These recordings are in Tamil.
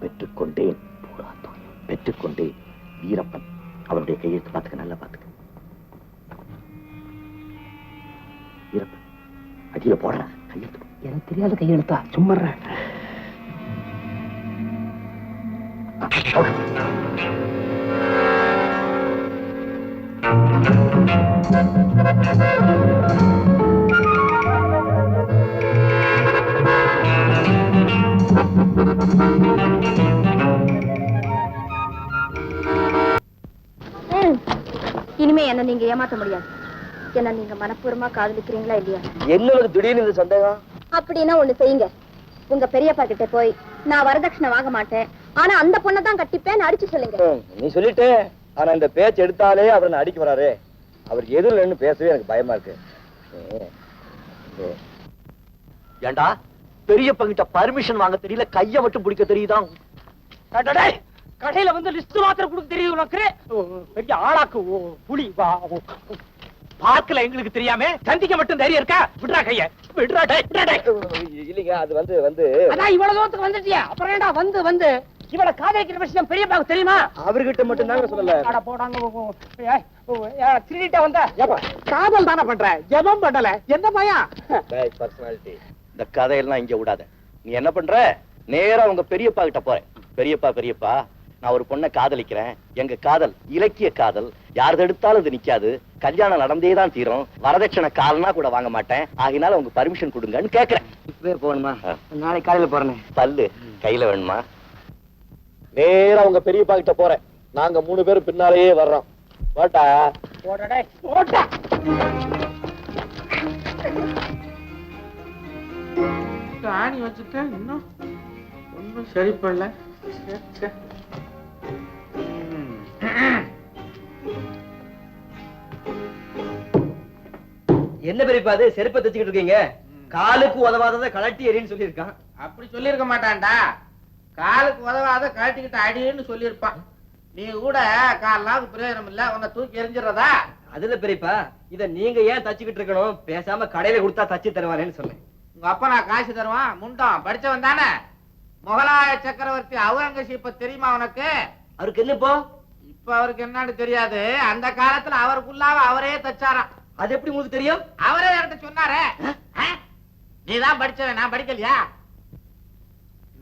தொகையும் பெற்றுக்கொண்டேன். பூரா பெற்றுக்கொண்டேன். வீரப்பன் அவனுடைய கையெழுத்து பார்த்துக்க நல்லா பார்த்துக்க. வீரப்பன் அடியில போடா கையெழுத்து. எனக்கு தெரியாத கையெழுத்தா சும்மா ம். இனிமே என்ன நீங்க ஏமாத்த முடியாது. என்ன நீங்க மனப்பூர்வமா காதலிக்கிறீங்களா இல்லையா? என்ன திடீர்னு இந்த சந்தேகம்? அப்படின்னா ஒண்ணு செய்யுங்க. உங்க பெரியப்பா கிட்ட போய் நான் வரதட்சணை வாங்க மாட்டேன். ஆனா அந்த பொண்ணை தான் கட்டிப்பேன்னு அடிச்சு சொல்லுங்க. நீ சொல்லிட்டு. ஆனா இந்த பேச்சு எடுத்தாலே அவர் என்ன அடிக்க வராரு? அவர் எதிரில் பேசவே எனக்கு பயமா இருக்கு. ஏண்டா? பெரியப்பா கிட்ட பர்மிஷன் வாங்க தெரியல கைய மட்டும் பிடிக்க தெரியுதா? கடையில வந்து லிஸ்ட் மாத்திரம் கொடுக்க உனக்கு? ஓ, பெரிய ஆளாக்கு புலி வா. பார்க்கல எங்களுக்கு தெரியாம சந்திக்க மட்டும் தைரியம் இருக்கா? விடுறா கைய. விடுறா. இல்லைங்க அது வந்து வந்து அதான் இவ்வளவு தூரத்துக்கு வந்துட்டியா. அப்புறம் ஏன்டா வந்து வந்து? இவள காதலிக்கிற விஷயம் பெரியப்பாவுக்கு தெரியுமா? அவர்கிட்ட மட்டும் தாங்க சொல்லல. அட போடாங்க திருடிட்ட வந்த? காதல் தானே பண்ற? ஜெபம் பண்ணல. எந்த பையன்? பர்சனாலிட்டி இந்த கதையெல்லாம் இங்க விடாத. நீ என்ன பண்ற? நேரா உங்க பெரியப்பா கிட்ட போற பெரியப்பா பெரியப்பா நான் ஒரு பொண்ணை காதலிக்கிறேன். எங்க காதல் இலக்கிய காதல். யார் தடுத்தாலும் இது நிக்காது. கல்யாணம் நடந்தே தான் தீரும். வரதட்சணை காலனா கூட வாங்க மாட்டேன். ஆகினால உங்க பர்மிஷன் கொடுங்கன்னு கேக்குறேன். இப்பவே போகணுமா. நாளைக்கு காலையில போறேன். பல்லு கையில வேணுமா? நேரா உங்க பெரியப்பா கிட்ட போறேன். நாங்க மூணு பேரும் பின்னாலேயே வர்றோம். வாட்டா போடா. போட்டா ஆணி வச்சுட்டேன் இன்னும் ஒன்றும் சரிப்படல சே, சே. ம். என்ன பெரியப்பா அது? செருப்பை தச்சுக்கிட்டு இருக்கீங்க? காலுக்கு உதவாததை கலட்டி எறின்னு சொல்லியிருக்கான். அப்படி சொல்லியிருக்க மாட்டான்டா. காலுக்கு உதவாத கழட்டிக்கிட்டு அடின்னு சொல்லியிருப்பான். நீ கூட கால் நாளுக்கு பிரயோஜனம் இல்ல. உன்னை தூக்கி எரிஞ்சிடறதா அதுல பெரியப்பா இத நீங்க ஏன் தச்சுக்கிட்டு இருக்கணும்? பேசாம கடையில கொடுத்தா தச்சு தருவானேன்னு சொன்னேன். உங்க அப்பா நான் காசு தருவான் முண்டம் படிச்சவன் தானே. முகலாய சக்கரவர்த்தி அவுரங்கசீப்ப தெரியுமா உனக்கு? அவருக்கு என்ன இப்போ இப்ப அவருக்கு என்னன்னு தெரியாது. அந்த காலத்துல அவருக்குள்ளாவ அவரே தச்சாராம். அது எப்படி உங்களுக்கு தெரியும்? அவரே என்கிட்ட சொன்னாரே? நீ தான் படிச்சவன் நான் படிக்கலையா?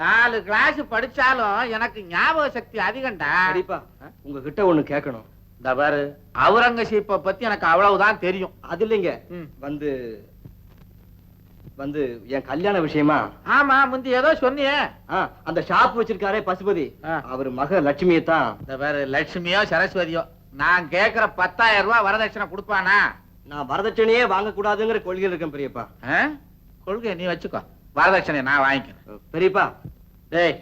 நாலு கிளாஸ் படிச்சாலும் எனக்கு ஞாபக சக்தி அதிகம்டா. பெரியப்பா உங்ககிட்ட ஒண்ணு கேட்கணும். இந்த பாரு அவுரங்கசீப்ப பத்தி எனக்கு அவ்வளவுதான் தெரியும். அது இல்லைங்க. வந்து வந்து என் கல்யாண விஷயமா? ஆமா முந்தி ஏதோ சொன்னியே. அந்த ஷாப் வச்சிருக்காரே பசுபதி. அவர் மக லட்சுமியை தான் இந்த பாரு லட்சுமியோ சரஸ்வதியோ நான் கேக்குற பத்தாயிரம் ரூபாய் வரதட்சணை கொடுப்பானா? நான் வரதட்சணையே வாங்க கூடாதுங்கிற கொள்கையில் இருக்கேன் பெரியப்பா? கொள்கை நீ வச்சுக்கோ. வரதட்சணை நான் வாங்கிக்கிறேன். பெரியப்பா. டேய்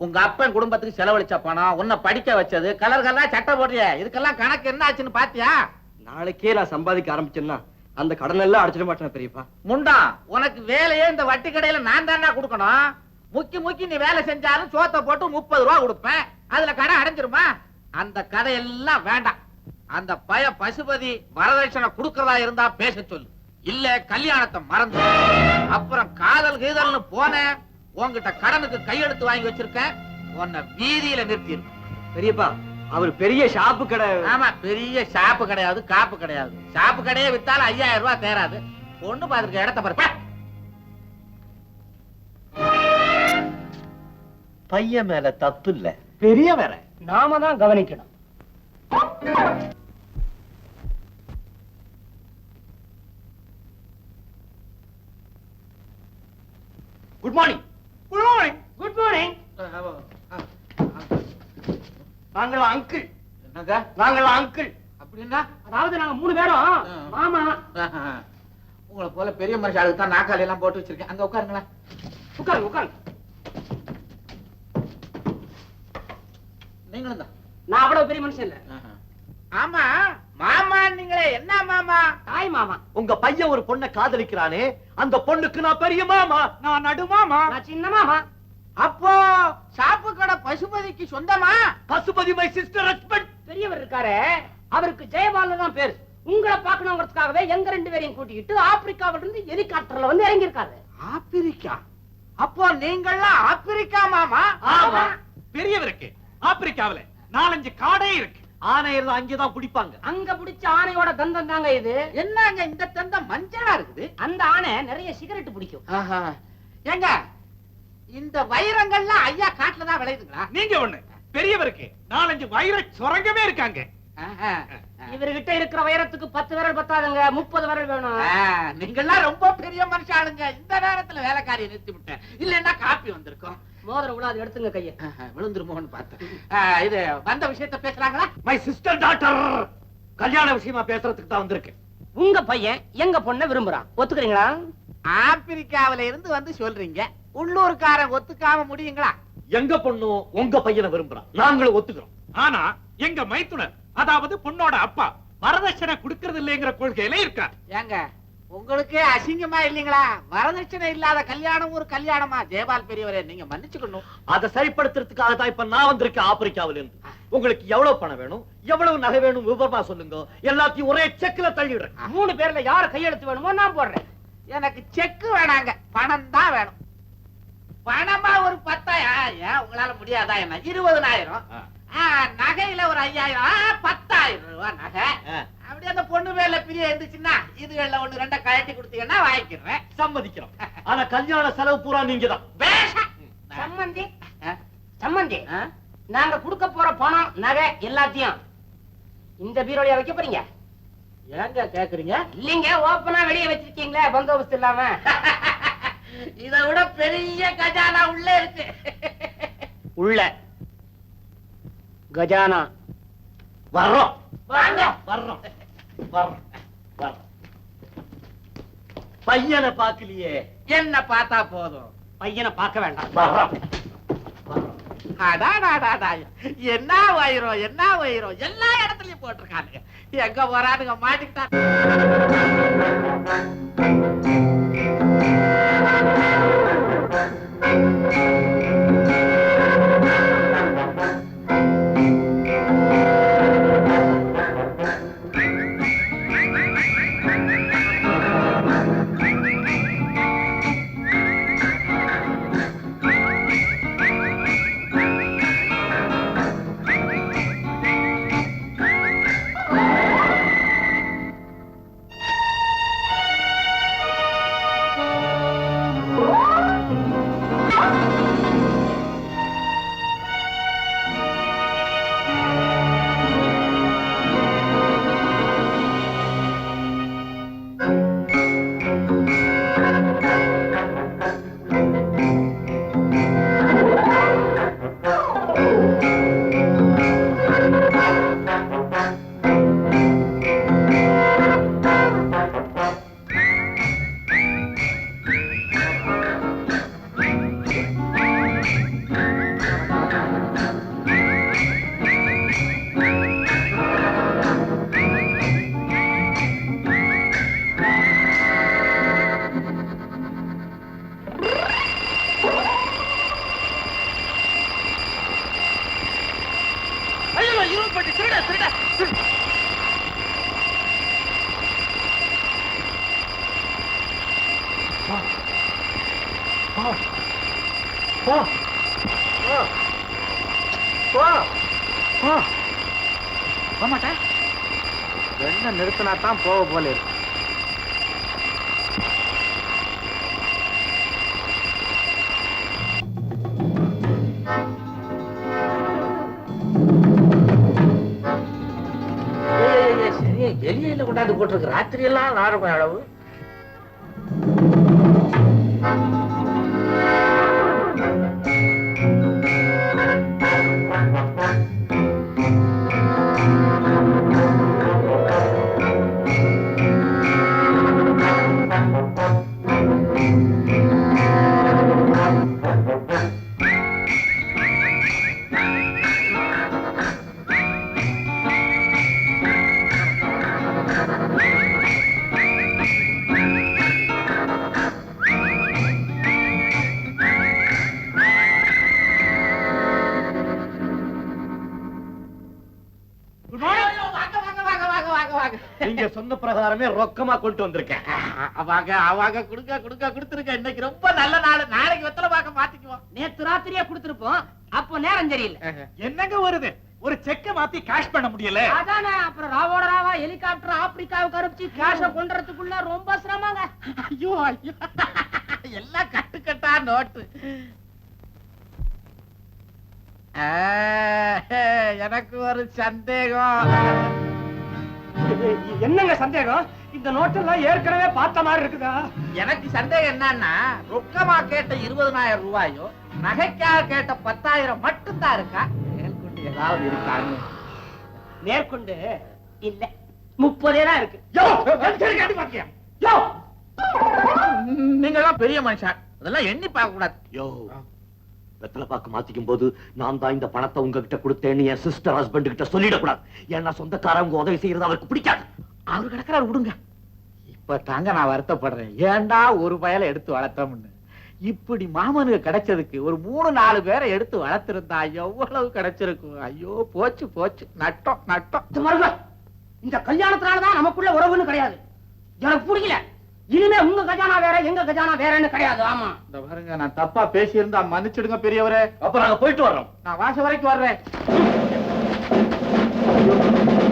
உங்க அப்பன் குடும்பத்துக்கு செலவழிச்ச பணம் உன்னை படிக்க வச்சது கலர் கலரா சட்டை போடுறிய. இதுக்கெல்லாம் கணக்கு என்ன ஆச்சுன்னு பாத்தியா? நாளைக்கே நான் சம்பாதிக்க ஆரம்பிச்சேன்னா அந்த கடன் எல்லாம் அடைச்சிட மாட்டேன் பெரியப்பா. முண்டா உனக்கு வேலையே இந்த வட்டி கடையில நான் தானே கொடுக்கணும். முக்கி முக்கி நீ வேலை செஞ்சாலும் சோத்த போட்டு முப்பது ரூபா கொடுப்பேன். அதுல கடை அடைஞ்சிருமா? அந்த கதையெல்லாம் வேண்டாம். அந்த பய பசுபதி வரதட்சணை கொடுக்கறதா இருந்தா பேச சொல்லு. இல்ல கல்யாணத்தை மறந்து. அப்புறம் காதல் கீதல்னு போனேன். உன்கிட்ட கடனுக்கு கையெழுத்து வாங்கி வச்சிருக்கேன். உன்னை வீதியில நிறுத்திடும் பெரியப்பா அவர் பெரிய ஷாப்பு கடை. ஆமா பெரிய ஷாப்பு கிடையாது காப்பு கிடையாது. ஷாப்பு கடையே வித்தாலும் ஐயாயிரம் ரூபாய் தேராது. பொண்ணு பாத்துருக்க இடத்த பாரு பே. பையன் மேல தப்பு இல்ல. பெரிய வேற. நாம தான் கவனிக்கணும். Good morning good morning good morning நாங்களா அங்கிள். என்னங்க? நாங்களா அங்கிள். அப்படின்னா? அதாவது நாங்க மூணு பேரும். மாமா. உங்களை போல பெரிய மனுஷாளுக்கு தான் நாக்காளி எல்லாம் போட்டு வச்சிருக்கேன். அங்க உட்காருங்களேன். உட்காருங்க உட்காருங்க நீங்களும் தான். நான் அவ்வளவு பெரிய மனுஷன் இல்ல. ஆமா மாமா நீங்களே. என்ன மாமா? தாய் மாமா. உங்க பையன் ஒரு பொண்ணை காதலிக்கிறானே அந்த பொண்ணுக்கு நான் பெரிய மாமா. நான் நடுமாமா நான் சின்ன மாமா. அப்போ சாப்பு கடை பசுபதிக்கு சொந்தமா? பசுபதி மை சிஸ்டர் ஹஸ்பண்ட் பெரியவர் இருக்காரு அவருக்கு ஜெயபாலன் தான் பேரு. உங்களை பார்க்கணுங்கிறதுக்காகவே எங்க ரெண்டு பேரையும் கூட்டிக்கிட்டு ஆப்பிரிக்காவில இருந்து ஹெலிகாப்டர்ல வந்து இறங்கி இருக்காரு ஆப்பிரிக்கா? அப்போ நீங்கள்லாம் ஆப்பிரிக்கா மாமா? ஆமா. பெரியவருக்கு ஆப்பிரிக்காவுல நாலஞ்சு காடே இருக்கு. ஆனையெல்லாம் அங்கேதான் பிடிப்பாங்க அங்க பிடிச்ச ஆனையோட தந்தம் தாங்க இது. என்னங்க இந்த தந்தம் மஞ்சளா இருக்குது? அந்த ஆனை நிறைய சிகரெட் பிடிக்கும். ஆஹா. ஏங்க இந்த வைரங்கள்லாம் ஐயா காட்டுல தான் விளையுதுங்களா? நீங்க ஒண்ணு. பெரியவருக்கு நாலஞ்சு வைர சுரங்கமே இருக்காங்க. இவர்கிட்ட இருக்கிற வைரத்துக்கு பத்து விரல் பத்தாதுங்க முப்பது விரல் வேணும். நீங்கெல்லாம் ரொம்ப பெரிய மனுஷாளுங்க இந்த நேரத்துல வேலைக்காரியை நிறுத்தி விட்டேன். இல்லன்னா காப்பி வந்திருக்கும். மோதிரம் விழாது எடுத்துங்க கைய. விழுந்துருமோன்னு பார்த்தேன். இது வந்த விஷயத்த பேசுறாங்களா? மை சிஸ்டர் டாக்டர் கல்யாண விஷயமா பேசுறதுக்கு தான் வந்திருக்கு உங்க பையன் எங்க பொண்ண விரும்புறான்? ஒத்துக்கிறீங்களா? ஆப்பிரிக்காவில இருந்து வந்து சொல்றீங்க. உள்ளூர்காரன் ஒத்துக்காம முடியுங்களா? எங்க பொண்ணு உங்க பையனை விரும்புறான் நாங்களும் ஒத்துக்கிறோம். ஆனா எங்க மைத்துனர் அதாவது பொண்ணோட அப்பா வரதட்சணை கொடுக்கறது இல்லைங்கிற கொள்கையில இருக்கா ஏங்க உங்களுக்கே அசிங்கமா இல்லீங்களா? வரதட்சணை இல்லாத கல்யாணம் ஒரு கல்யாணமா? ஜெயபால் பெரியவரே நீங்க மன்னிச்சுக்கணும். அதை சரிப்படுத்துறதுக்காக தான் இப்ப நான் வந்திருக்கேன் ஆப்பிரிக்காவில இருந்து உங்களுக்கு எவ்வளவு பணம் வேணும்? எவ்வளவு நகை வேணும்? விவரமா சொல்லுங்க. எல்லாத்தையும் ஒரே செக்ல தள்ளிடுறேன். மூணு பேர்ல யார் கையெழுத்து வேணுமோ நான் போடுறேன். எனக்கு செக் வேணாங்க. பணம் தான் வேணும். பணமா ஒரு பத்தாயிரம் ஏன் உங்களால முடியாதா என்ன? இருபதனாயிரம். நகையில ஒரு ஐயாயிரம். பத்தாயிரம் ரூபாய் நகை. அப்படி அந்த பொண்ணு மேல பிரிய இருந்துச்சுன்னா இதுகள்ல ஒண்ணு ரெண்டா கழட்டி கொடுத்தீங்கன்னா வாங்கிக்கிறேன். சம்மதிக்கிறோம். ஆனா கல்யாண செலவு பூரா நீங்க தான். சம்மந்தி? சம்மந்தி? நாங்க கொடுக்க போற பணம் நகை எல்லாத்தையும் இந்த பீரோலியா வைக்க போறீங்க? ஏங்க கேக்குறீங்க? இல்லீங்க ஓப்பனா வெளியே வச்சிருக்கீங்களே பந்தோபஸ்து இல்லாம. இதை விட பெரிய கஜானா உள்ள இருக்கு. உள்ள. கஜானா. வர்றோம். வர்றோம். வர்றோம். வர்றோம். பையனை பாக்கலையே என்ன பார்த்தா போதும். பையனை பார்க்க வேண்டாம். வர்றோம். என்ன வயிறோம் என்ன வயிறோம் எல்லா இடத்துலயும் போட்டிருக்கானுங்க. எங்க போறானுங்க மாட்டிக்கிட்டான் போமாட்டேன் என்ன நிறுத்தினா தான் போக போல இருக்கு. எலியில கொண்டாந்து போட்டிருக்கு. ராத்திரி எல்லாம் நாடகம் அளவு. நீங்க சொன்ன பிரகாரமே ரொக்கமா கொண்டு வந்திருக்கேன். அவங்க அவங்க குடுக்க குடுக்க கொடுத்துருக்க. இன்னைக்கு ரொம்ப நல்ல நாள். நாளைக்கு வெத்தலை பார்க்க மாத்திக்குவோம். நேத்து ராத்திரியே கொடுத்திருப்போம். அப்போ நேரம் தெரியல. என்னங்க வருது? ஒரு செக்க மாத்தி கேஷ் பண்ண முடியல. அதானே அப்புறம் ராவோட ராவா ஹெலிகாப்டர் ஆப்பிரிக்காவுக்கு அனுப்பிச்சு கேஷ கொண்டுறதுக்குள்ள ரொம்ப சிரமங்க. ஐயோ ஐயோ. எல்லாம் கட்டுக்கட்டா நோட்டு. ஆ, எனக்கு ஒரு சந்தேகம். என்னங்க சந்தேகம்? இந்த நோட்டெல்லாம் ஏற்கனவே பார்த்த மாதிரி இருக்குதா? எனக்கு சந்தேகம் என்னன்னா ரொக்கமா கேட்ட இருபதனாயிரம் ரூபாயோ நகைக்காக கேட்ட பத்தாயிரம் மட்டும்தான் இருக்கா? மேற்கொண்டு ஏதாவது இருக்கான்னு. மேற்கொண்டு இல்ல முப்பதே தான் இருக்கு நீங்க எல்லாம் பெரிய மனுஷன். அதெல்லாம் எண்ணி பார்க்க கூடாது யோ வெத்தலை பாக்கு மாத்திக்கும் போது நான் தான் இந்த பணத்தை உங்ககிட்ட கொடுத்தேன்னு என் சிஸ்டர் ஹஸ்பண்ட் கிட்ட சொல்லிடக்கூடாது. ஏன்னா சொந்தக்காரங்க உதவி செய்யறது அவருக்கு பிடிக்காது. அவரு கிடக்குறாரு விடுங்க. இப்ப தாங்க நான் வருத்தப்படுறேன். ஏன்டா ஒரு பயலை எடுத்து வளர்த்தோம்னு? இப்படி மாமனுக்கு கிடைச்சதுக்கு ஒரு மூணு நாலு பேரை எடுத்து வளர்த்திருந்தா எவ்வளவு கிடைச்சிருக்கும்? ஐயோ போச்சு போச்சு. நட்டம் நட்டம். இந்த கல்யாணத்தினாலதான் நமக்குள்ள உறவுன்னு கிடையாது. எனக்கு பிடிக்கல இனிமே உங்க கஜானா வேற எங்க கஜானா வேறன்னு கிடையாது ஆமா. இந்த பாருங்க நான் தப்பா பேசியிருந்தா மன்னிச்சிடுங்க பெரியவரே. அப்ப நாங்க போயிட்டு வர்றோம். நான் வாச வரைக்கும் வர்றேன்.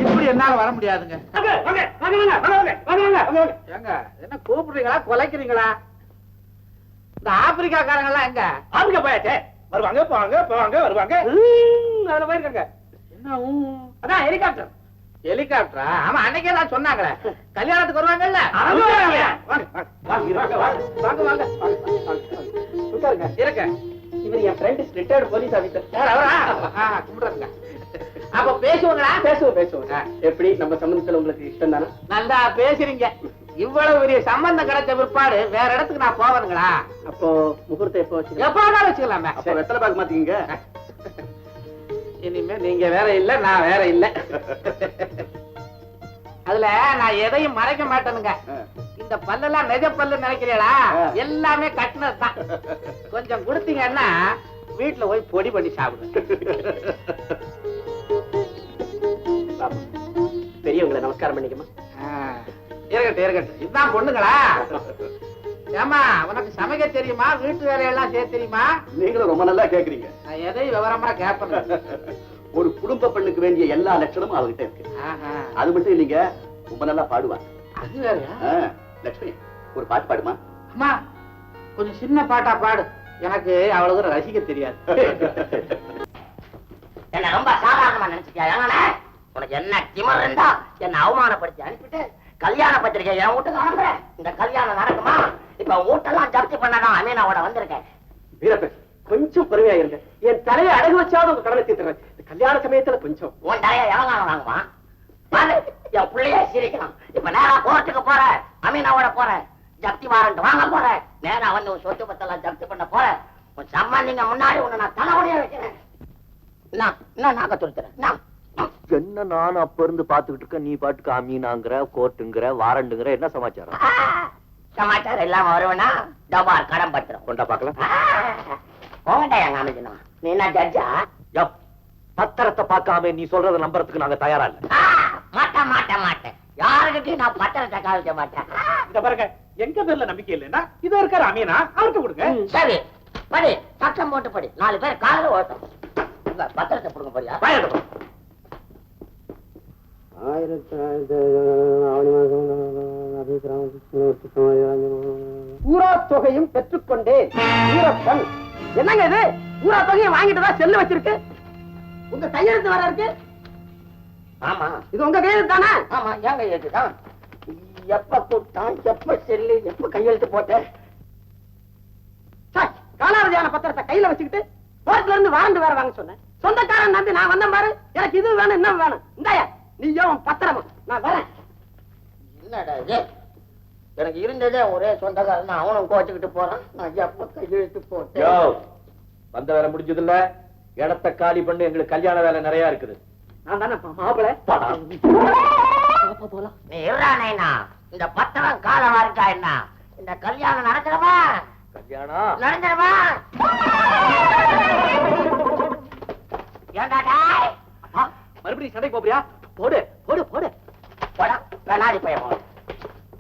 இப்படி என்னால வர முடியாதுங்க. ஏங்க என்ன கூப்பிடுறீங்களா குலைக்கிறீங்களா? இந்த ஆப்பிரிக்காக்காரங்க எல்லாம் எங்க? ஆப்பிரிக்கா போயாச்சே. வருவாங்க போவாங்க போவாங்க வருவாங்க. அதுல போயிருக்காங்க. என்ன? அதான் ஹெலிகாப்டர் ஹெலிகாப்டரா? ஆமா அன்னைக்கே நான் சொன்னாங்களே. கல்யாணத்துக்கு வருவாங்கல்ல? வாங்க. இருக்க இவர் என் ஃப்ரெண்ட் ரிட்டையர்ட் போலீஸ் ஆபீசர் யார் அவரா? ஆ, கும்பிடுறேங்க. அப்ப பேசுவாங்களா? பேசுவோம் பேசுவோம். எப்படி? நம்ம சம்பந்தத்துல உங்களுக்கு இஷ்டம் தானே? நல்லா பேசுறீங்க. இவ்வளவு பெரிய சம்பந்தம் கிடைச்ச பிற்பாடு வேற இடத்துக்கு நான் போவனுங்களா அப்போ முகூர்த்தம் எப்போ வச்சுக்கலாம்? எப்ப வச்சுக்கலாமே. வெத்தலை பாக்கு மாத்தீங்க இனிமே நீங்க வேற இல்ல நான் வேற இல்ல. அதுல நான் எதையும் மறைக்க மாட்டேனுங்க. இந்த பல்லெல்லாம் நெஜ பல்லு நினைக்கிறீங்களா. எல்லாமே கட்டினது தான். கொஞ்சம் கொடுத்தீங்கன்னா வீட்டுல போய் பொடி பண்ணி சாப்பிடுங்க பெரியவங்களை நமஸ்காரம் பண்ணிக்கமா இருக்கட்டும் இருக்கட்டும். இதுதான் பொண்ணுங்களா? ஏமா உனக்கு சமைக்க தெரியுமா? வீட்டு வேலையெல்லாம் செய்ய தெரியுமா? நீங்களும் ரொம்ப நல்லா கேக்குறீங்க. எதையும் விவரமா கேட்பேன் ஒரு குடும்ப பெண்ணுக்கு வேண்டிய எல்லா லட்சணமும் அவகிட்ட இருக்கு. ஆஹா, அது மட்டும் இல்லைங்க ரொம்ப நல்லா பாடுவா அது லட்சுமி ஒரு பாட்டு பாடுமா? அம்மா கொஞ்சம் சின்ன பாட்டா பாடு. எனக்கு அவ்வளவு தூரம் ரசிக்க தெரியாது. என்ன ரொம்ப சாதாரணமா நினைச்சிட்டியா ஏன்னா உனக்கு என்ன திமிர் இருந்தா என்ன அவமானப்படுத்தி அனுப்பிட்டு கல்யாண பத்திரிக்கை என் வீட்டுக்கு அனுப்புற இந்த கல்யாணம் நடக்குமா? இப்ப வீட்டெல்லாம் ஜப்தி பண்ணதான் அமீனாவோட வந்திருக்கேன். வீரப்பன் கொஞ்சம் பொறுமையா இருங்க என் தலையை அடகு வச்சாவது உங்க கடனை தீர்த்துறேன். இந்த கல்யாண சமயத்துல கொஞ்சம். உன் தலைய எவங்கான வாங்குவான் பாரு, என் பிள்ளைய சிரிக்கலாம் இப்ப நேரா கோர்ட்டுக்கு போற. அமீனாவோட போற. ஜப்தி வாரண்ட் வாங்க போற. நேரா வந்து உன் சொத்து பத்தெல்லாம் ஜப்தி பண்ண போற. உன் சம்பந்திங்க முன்னாடி உன்னை நான் தலைமுடிய வைக்கிறேன். நான் என்ன நாக்க துருத்துறேன். நான் என்ன நானும் அப்ப இருந்து பாத்துக்கிட்டு இருக்க நீ பாட்டுக்கு அமீனாங்கிற கோர்ட்டுங்கிற வாரண்டுங்கிற என்ன சமாச்சாரம்? சமாச்சாரம் இல்லாம வருவனா? டபார் கடன் பத்திரம். கொண்டா பாக்கலாம் போகட்டா எங்க அமைச்சனா நீ என்ன ஜட்ஜா யப், பத்திரத்தை பார்க்காம நீ சொல்றத நம்புறதுக்கு நாங்க தயாரா இல்ல. மாட்டேன் மாட்டேன் மாட்டேன். யாருக்கிட்டையும் நான் பத்திரத்தை காமிக்க மாட்டேன். இந்த பாருங்க. எங்க பேர்ல நம்பிக்கை இல்லைன்னா இதோ இருக்காரு அமீனா. அவருக்கு கொடுங்க. சரி. படி சட்டம் போட்டு படி. நாலு பேர் காலையில ஓட்டம். பத்திரத்தை கொடுங்க போறியா? ஊரா தொகையும் பெற்றுக்கொண்டேன். வீரப்பன் என்னங்க இது? ஊரா தொகையை வாங்கிட்டு தான் செல்லு வச்சிருக்கு? உங்க கையெழுத்து வர இருக்கு. ஆமா. இது உங்க கையெழுத்து தானே? ஆமா ஏன் கையெழுத்து தான். எப்ப கூப்பிட்டான் எப்ப செல்லு எப்ப கையெழுத்து போட்டேன் காலாவதியான பத்திரத்தை கையில வச்சுக்கிட்டு கோர்ட்ல இருந்து வாரண்டு வேற வாங்க சொன்னேன். சொந்தக்காரன் நம்பி நான் வந்தேன் பாரு. எனக்கு இது வேணும் இன்னும் வேணும். இந்தாயா நீயும் பத்திரமா. நான் வரேன். என்னடா எனக்கு இருந்ததே ஒரே சொந்தக்காரன். அவனும் கோச்சுக்கிட்டு போறான். நான் எப்ப கையெழுத்து போட்டேன். வந்த வேலை முடிஞ்சது இல்ல இடத்த காலி பண்ணி எங்களுக்கு கல்யாண வேலை நிறைய இருக்குது. நான் தானே மாப்பிளை நீ இருறானேனா இந்த பத்திரம் காலமா இருக்கா என்ன? இந்த கல்யாணம் நடக்கிறவா கல்யாணம் நடந்துருமா ஏண்டா டாய் மறுபடியும் சண்டை போறியா போடு போடு போடு. போடா கண்ணாடி பையன்